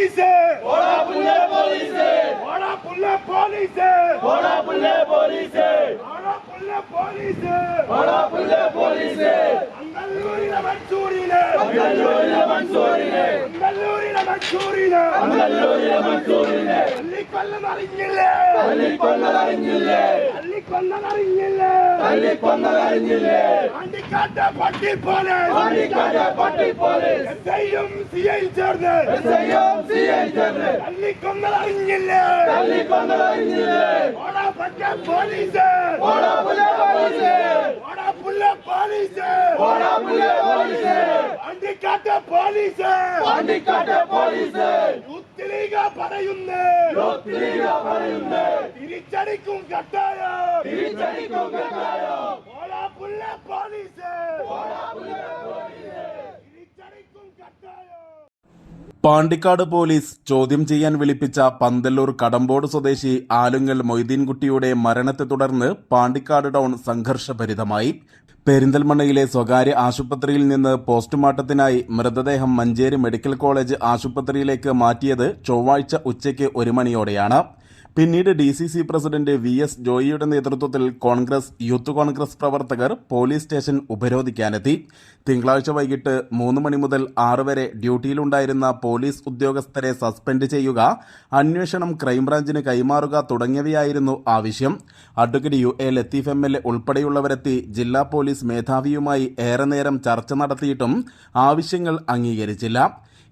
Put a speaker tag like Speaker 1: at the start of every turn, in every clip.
Speaker 1: Police.
Speaker 2: ഓടാ പുല്ലേ police.
Speaker 1: ഓടാ പുല്ല പോലീസ്.
Speaker 2: ഓടാ പുല്ലേ പോലീസ്.
Speaker 1: ഓടാ പുല്ല പോലീസ്.
Speaker 2: ഓടാ പുല്ലേ പോലീസ്.
Speaker 1: അങ്കല്ലൂരിലെ മൻസൂരിലെ
Speaker 2: അങ്കല്ലൂരിലെ മൻസൂരിനെ
Speaker 1: അങ്കല്ലൂരിലെ മൻസൂരിലെ
Speaker 2: അങ്കല്ലൂരിലെ മൻസൂരിനെ
Speaker 1: തല്ലിക്കൊല്ലതറിഞ്ഞില്ലേ
Speaker 2: തല്ലിക്കൊന്നതറിഞ്ഞില്ലേ
Speaker 1: തല്ലിക്കൊല്ലതറിഞ്ഞില്ലേ
Speaker 2: തല്ലിക്കൊന്നതറിഞ്ഞില്ലേ
Speaker 1: പാണ്ടിക്കാട്ട പട്ടി പോലെ
Speaker 2: പാണ്ടിക്കാട് പട്ടി പോലീസ്
Speaker 1: എസ് ഐയും സി ഐ ചേർന്ന്
Speaker 2: എസ് ഐയും സി ഐ ചേർന്ന്
Speaker 1: തല്ലിക്കൊന്നതറിഞ്ഞില്ലേ
Speaker 2: തല്ലിക്കൊന്നതറിഞ്ഞില്ലേ
Speaker 1: ഓടാ പറ്റ പോലീസ്
Speaker 2: ഓടാ പുല്ലേ പോലീസ്
Speaker 1: ഓടാ പുല്ല പോലീസ്
Speaker 2: ഓടാ പുല്ലേ police
Speaker 1: പാണ്ടിക്കാട്ട police
Speaker 2: Pandikkad police
Speaker 1: youth league പറയുന്നു
Speaker 2: യൂത്ത് ലീഗ് പറയുന്നേ.
Speaker 1: തിരിച്ചടിക്കും കട്ടായം.
Speaker 2: തിരിച്ചടിക്കും കട്ടായോ
Speaker 1: ഓടാ പുല്ല പോലീസ് തിരിച്ചടിക്കും കട്ടായോ
Speaker 3: പാണ്ടിക്കാട് പോലീസ് ചോദ്യം ചെയ്യാൻ വിളിപ്പിച്ച പന്തല്ലൂർ കടമ്പോട് സ്വദേശി ആലുങ്ങൽ മൊയ്തീൻകുട്ടിയുടെ മരണത്തെ തുടർന്ന് പാണ്ടിക്കാട് ടൗൺ സംഘർഷഭരിതമായി. പെരിന്തൽമണ്ണയിലെ സ്വകാര്യ ആശുപത്രിയിൽ നിന്ന് പോസ്റ്റ്മോർട്ടത്തിനായി മൃതദേഹം മഞ്ചേരി മെഡിക്കൽ കോളേജ് ആശുപത്രിയിലേക്ക് മാറ്റിയത് ചൊവ്വാഴ്ച ഉച്ചയ്ക്ക് ഒരു മണിയോടെയാണ്. പിന്നീട് D C C president V S ജോയിയുടെ നേതൃത്വത്തിൽ കോൺഗ്രസ് യൂത്ത് കോൺഗ്രസ് പ്രവർത്തകർ പോലീസ് സ്റ്റേഷൻ ഉപരോധിക്കാനെത്തി. തിങ്കളാഴ്ച വൈകിട്ട് മൂന്ന് മണി മുതൽ ആറ് വരെ ഡ്യൂട്ടിയിലുണ്ടായിരുന്ന പോലീസ് ഉദ്യോഗസ്ഥരെ സസ്പെൻഡ് ചെയ്യുക അന്വേഷണം ക്രൈംബ്രാഞ്ചിന് കൈമാറുക തുടങ്ങിയവയായിരുന്നു ആവശ്യം. Advocate U A Latheef M L A ഉൾപ്പെടെയുള്ളവരെത്തി ജില്ലാ പോലീസ് മേധാവിയുമായി ഏറെ നേരം ചർച്ച നടത്തിയിട്ടും ആവശ്യങ്ങൾ അംഗീകരിച്ചില്ല.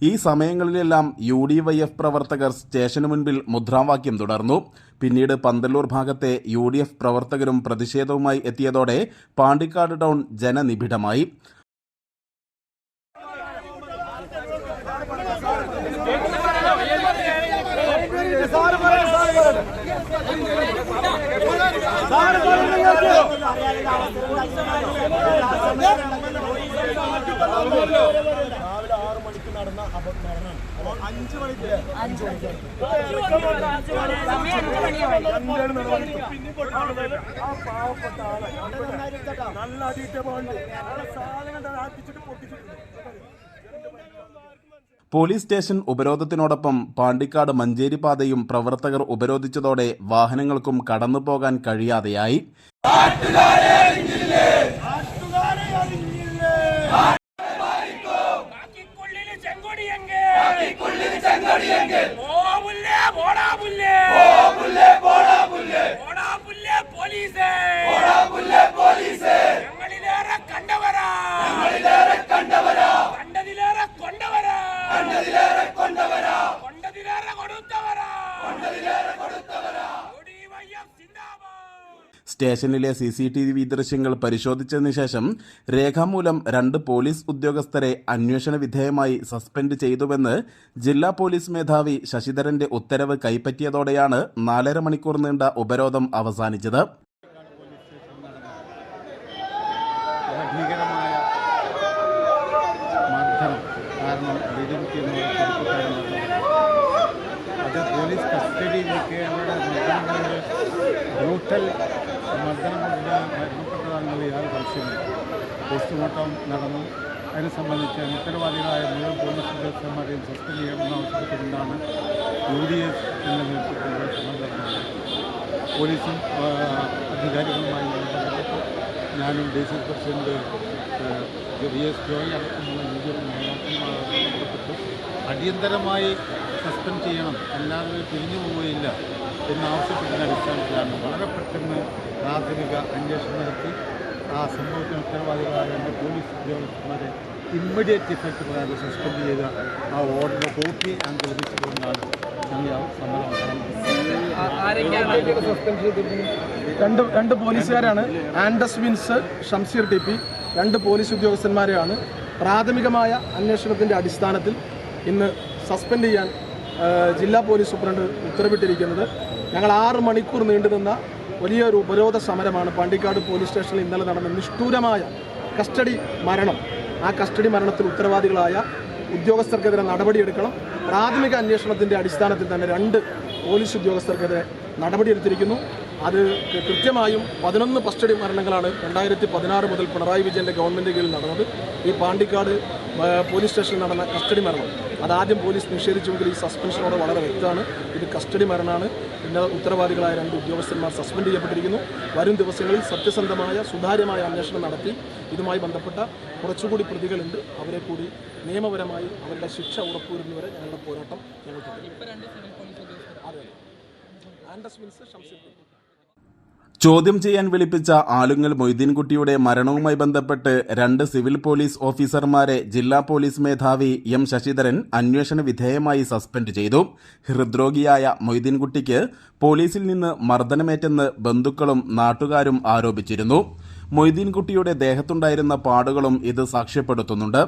Speaker 3: ഈ സമയങ്ങളിലെല്ലാം യു ഡി വൈ എഫ് പ്രവർത്തകർ സ്റ്റേഷന് മുൻപിൽ മുദ്രാവാക്യം തുടർന്നു. പിന്നീട് പന്തല്ലൂർ ഭാഗത്തെ യു ഡി എഫ് പ്രവർത്തകരും പ്രതിഷേധവുമായി എത്തിയതോടെ പാണ്ടിക്കാട് ടൗൺ ജനനിബിഡമായി.
Speaker 1: ആ പാവപ്പെട്ട ആളെ നല്ല അടിയിട്ട് പോകണ്ട് സാധനം ആർപ്പിച്ചിട്ട് പൊട്ടിച്ചിട്ടുണ്ട്
Speaker 3: പോലീസ് സ്റ്റേഷൻ ഉപരോധത്തിനോടൊപ്പം പാണ്ടിക്കാട് മഞ്ചേരി പാതയും പ്രവർത്തകർ ഉപരോധിച്ചതോടെ വാഹനങ്ങൾക്കും കടന്നു പോകാൻ കഴിയാതെയായി.
Speaker 1: புல்லே போடா
Speaker 4: புல்லே போடா புல்லே போடா புல்லே போலீஸே. போடா புல்லே போலீஸே. எங்களிலேற கண்டவரா. எங்களிலேற கண்டவரா. கண்டதிலேற கொண்டவரா. கண்டதிலேற கொண்டவரா. கொண்டதிலேற கொடுத்தவரா. கொண்டதிலேற கொடுத்தவரா.
Speaker 3: സ്റ്റേഷനിലെ സി സി ടി വി ദൃശ്യങ്ങൾ പരിശോധിച്ചതിനു ശേഷം രേഖാമൂലം രണ്ട് പോലീസ് ഉദ്യോഗസ്ഥരെ അന്വേഷണ വിധേയമായി സസ്പെൻഡ് ചെയ്തുവെന്ന് ജില്ലാ പോലീസ് മേധാവി ശശിധരന്റെ ഉത്തരവ് കൈപ്പറ്റിയതോടെയാണ് നാലര മണിക്കൂർ നീണ്ട ഉപരോധം അവസാനിച്ചത്.
Speaker 5: പോലീസ് ബ്രൂട്ടൽ മർദ്ദനം കൊണ്ട് മരണപ്പെട്ടതാണെന്നുള്ള യാതൊരു സംശയമില്ല പോസ്റ്റ്മോർട്ടം നടന്നു. അതിനെ സംബന്ധിച്ച് ഉത്തരവാദികളായ മുഴുവൻ പോലീസ് ഉദ്യോഗസ്ഥന്മാരെയും സസ്പെൻഡ് ചെയ്യണമെന്ന് ആവശ്യപ്പെട്ടുകൊണ്ടാണ് യു ഡി എഫ് എന്ന നേതൃത്വത്തിലുള്ള ശ്രമം നടന്നത് പോലീസും അധികാരികളുമായി ബന്ധപ്പെട്ട് ഞാനും D C president V S Joy അടക്കമുള്ള യു ഡി എഫ് നേതാക്കന്മാർ അടിയന്തരമായി സസ്പെൻഡ് ചെയ്യണം. അല്ലാതെ പിരിഞ്ഞു പോവുകയില്ല എന്നാവശ്യപ്പെട്ടതിന്റെ അടിസ്ഥാനത്തിലാണ് വളരെ പെട്ടെന്ന് പ്രാഥമിക അന്വേഷണം നടത്തി. ആ സംഭവത്തിന് ഉത്തരവാദികളായ എന്റെ പോലീസ് ഉദ്യോഗസ്ഥന്മാരെ ഇമ്മീഡിയറ്റ് ഇഫക്റ്റ് പ്രകാരം സസ്പെൻഡ് ചെയ്ത ആ ഓർഡറിന്റെ കോപ്പി ഞങ്ങൾക്ക് ലഭിച്ചതുകൊണ്ടാണ് ഞങ്ങൾ ആ സമരം
Speaker 6: രണ്ട് രണ്ട് പോലീസുകാരാണ്. ആൻഡസ് വിൻസ് ഷംസീർ ടി പി. രണ്ട് പോലീസ് ഉദ്യോഗസ്ഥന്മാരെയാണ് പ്രാഥമികമായ അന്വേഷണത്തിന്റെ അടിസ്ഥാനത്തിൽ ഇന്ന് സസ്പെൻഡ് ചെയ്യാൻ ജില്ലാ പോലീസ് സൂപ്രണ്ട് ഉത്തരവിട്ടിരിക്കുന്നത്. ഞങ്ങൾ ആറ് മണിക്കൂർ നീണ്ടു നിന്ന വലിയൊരു ഉപരോധ സമരമാണ് പാണ്ടിക്കാട് പോലീസ് സ്റ്റേഷനിൽ ഇന്നലെ നടന്ന നിഷ്ഠൂരമായ കസ്റ്റഡി മരണം. ആ കസ്റ്റഡി മരണത്തിൽ ഉത്തരവാദികളായ ഉദ്യോഗസ്ഥർക്കെതിരെ നടപടിയെടുക്കണം. പ്രാഥമിക അന്വേഷണത്തിന്റെ അടിസ്ഥാനത്തിൽ തന്നെ രണ്ട് പോലീസ് ഉദ്യോഗസ്ഥർക്കെതിരെ നടപടിയെടുത്തിരിക്കുന്നു. അത് കൃത്യമായും പതിനൊന്ന് കസ്റ്റഡി മരണങ്ങളാണ് രണ്ടായിരത്തി പതിനാറ് മുതൽ പിണറായി വിജയന്റെ ഗവൺമെന്റ് കീഴിൽ നടന്നത്. ഈ പാണ്ടിക്കാട് പോലീസ് സ്റ്റേഷനിൽ നടന്ന കസ്റ്റഡി മരണം. അതാദ്യം പോലീസ് നിഷേധിച്ചുവെങ്കിൽ ഈ സസ്പെൻഷനോട് വളരെ വ്യക്തമാണ്. ഇത് കസ്റ്റഡി മരണമാണ്. പിന്നെ ഉത്തരവാദികളായ രണ്ട് ഉദ്യോഗസ്ഥന്മാർ സസ്പെൻഡ് ചെയ്യപ്പെട്ടിരിക്കുന്നു. വരും ദിവസങ്ങളിൽ സത്യസന്ധമായ സുതാര്യമായ അന്വേഷണം നടത്തി ഇതുമായി ബന്ധപ്പെട്ട കുറച്ചുകൂടി പ്രതികളുണ്ട്. അവരെ കൂടി നിയമപരമായി അവരുടെ ശിക്ഷ ഉറപ്പുവരുന്നവരെ ഞങ്ങളുടെ പോരാട്ടം ഞങ്ങൾ തുടരും ആൻഡസ് വിൻസ് കുട്ടി.
Speaker 3: ചോദ്യം ചെയ്യാൻ വിളിപ്പിച്ച ആലുങ്ങൽ മൊയ്തീൻകുട്ടിയുടെ മരണവുമായി ബന്ധപ്പെട്ട് രണ്ട് സിവിൽ പോലീസ് ഓഫീസർമാരെ ജില്ലാ പോലീസ് മേധാവി എം ശശിധരൻ അന്വേഷണ വിധേയമായി സസ്പെൻഡ് ചെയ്തു. ഹൃദ്രോഗിയായ മൊയ്തീൻകുട്ടിക്ക് പോലീസിൽ നിന്ന് മർദ്ദനമേറ്റെന്ന് ബന്ധുക്കളും നാട്ടുകാരും ആരോപിച്ചിരുന്നു. മൊയ്തീൻകുട്ടിയുടെ ദേഹത്തുണ്ടായിരുന്ന പാടുകളും ഇത് സാക്ഷ്യപ്പെടുത്തുന്നുണ്ട്.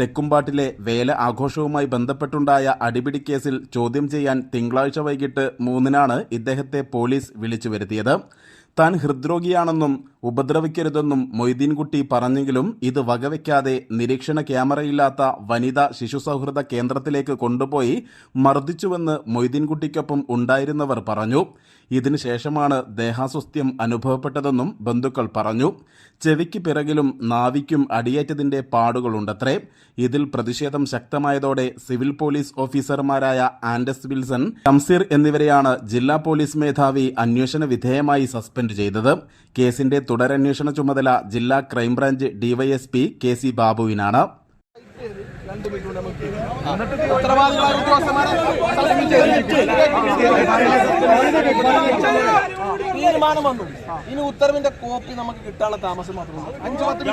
Speaker 3: തെക്കുംപാട്ടിലെ വേല ആഘോഷവുമായി ബന്ധപ്പെട്ടുണ്ടായ അടിപിടി കേസിൽ ചോദ്യം ചെയ്യാൻ തിങ്കളാഴ്ച വൈകിട്ട് മൂന്നിനാണ് ഇദ്ദേഹത്തെ പോലീസ് വിളിച്ചു വരുത്തിയത്. താൻ ഹൃദ്രോഗിയാണെന്നും ഉപദ്രവിക്കരുതെന്നും മൊയ്തീൻകുട്ടി പറഞ്ഞെങ്കിലും ഇത് വകവയ്ക്കാതെ നിരീക്ഷണ ക്യാമറയില്ലാത്ത വനിതാ ശിശു സൗഹൃദ കേന്ദ്രത്തിലേക്ക് കൊണ്ടുപോയി മർദ്ദിച്ചുവെന്ന് മൊയ്തീൻകുട്ടിക്കൊപ്പം ഉണ്ടായിരുന്നവർ പറഞ്ഞു. ഇതിനുശേഷമാണ് ദേഹാസ്വസ്ഥ്യം അനുഭവപ്പെട്ടതെന്നും ബന്ധുക്കൾ പറഞ്ഞു. ചെവിക്ക് പിറകിലും നാവിക്കും അടിയേറ്റതിന്റെ പാടുകളുണ്ടത്രേ. ഇതിൽ പ്രതിഷേധം ശക്തമായതോടെ സിവിൽ പോലീസ് ഓഫീസർമാരായ ആൻഡസ് വിൽസൺ ഷംസീർ എന്നിവരെയാണ് ജില്ലാ പോലീസ് മേധാവി അന്വേഷണ വിധേയമായി സസ്പെൻഡ് ചെയ്തത്. കേസിന്റെ തുടരന്വേഷണ ചുമതല ജില്ലാ ക്രൈംബ്രാഞ്ച് ഡിവൈഎസ്പി കെ സി ബാബുവിനാണ്.
Speaker 6: മിനിറ്റ് തീരുമാനം വന്നു ഇനി ഉത്തരവിന്റെ കോപ്പി നമുക്ക് കിട്ടാനുള്ള താമസം മാത്രമേ അഞ്ചു പത്ത്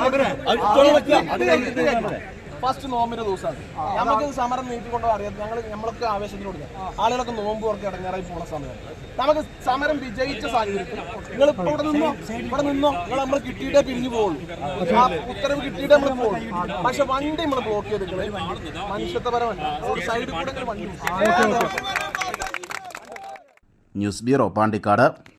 Speaker 6: ഫസ്റ്റ് നോമ്പിന്റെ ദിവസമാണ്. നമുക്ക് സമരം നീട്ടിക്കൊണ്ടോ അറിയാം ഞങ്ങൾ നമ്മളൊക്കെ കൊടുക്കാം. ആളുകളൊക്കെ നോമ്പ് ഓർക്ക് ഇടങ്ങാറായി പോണ സമയം. നമുക്ക് സമരം വിജയിച്ച സാഹചര്യത്തിൽ നിങ്ങൾ ഇപ്പൊ ഇവിടെ നിന്നോ ഇവിടെ നിന്നോ നിങ്ങൾ നമ്മൾ കിട്ടിയിട്ടേ പിരിഞ്ഞു പോകുള്ളൂ ആ ഉത്തരവ് കിട്ടിയിട്ടേ നമ്മൾ പോകുള്ളൂ പക്ഷെ വണ്ടി നമ്മൾ ബ്ലോക്ക് ചെയ്തിട്ട് മനുഷ്യത്വപരമല്ല. സൈഡിൽ കൂടെ വണ്ടി
Speaker 3: ന്യൂസ് ബ്യൂറോ പാണ്ടിക്കാട്.